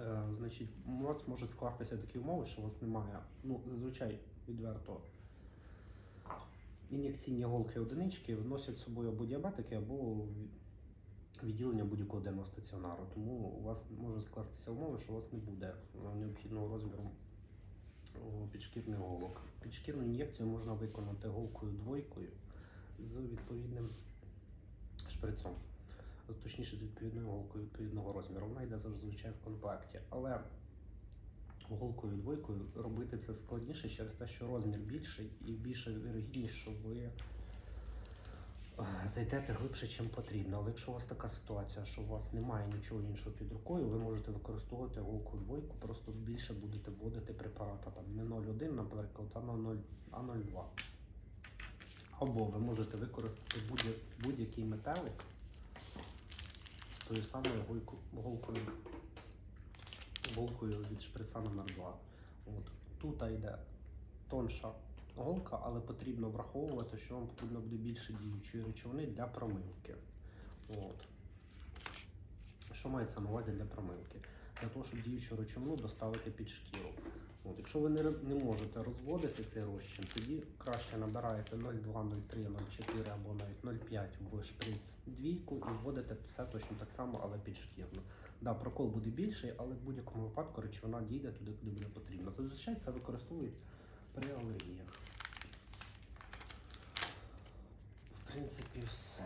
Е, значить, у вас можуть скластися такі умови, що у вас немає, ну, зазвичай відверто. Ін'єкційні голки одинички вносять з собою або діабетики, або відділення будь-якого денного стаціонару. Тому у вас може скластися умови, що у вас не буде необхідного розміру о, підшкірних голок. Підшкірну ін'єкцію можна виконати голкою двойкою з відповідним шприцом. Точніше, з відповідною голкою відповідного розміру. Вона йде зазвичай в комплекті. Але голкою двойкою робити це складніше через те, що розмір більший і більше вірогідність, що ви е, зайдете глибше, чим потрібно. Але якщо у вас така ситуація, що у вас немає нічого іншого під рукою, ви можете використовувати голку двойку, просто більше будете вводити препарата там не 0,1, наприклад, а на 0, а 0,2. Або ви можете використати будь- будь-який метелик з тою самою голкою, голкою від шприца номер 2. От. Тут йде тонша голка, але потрібно враховувати, що вам потрібно буде більше діючої речовини для промивки. От. Що мається на увазі для промивки? Для того, щоб діючу речовину доставити під шкіру. От, якщо ви не, не можете розводити цей розчин, тоді краще набираєте 0,2, 0,3, 0,4 або навіть 0,5 в шприц двійку і вводите все точно так само, але підшкірно. Да, прокол буде більший, але в будь-якому випадку речовина дійде туди, куди буде потрібно. Зазвичай це використовують при алергіях. В принципі, все.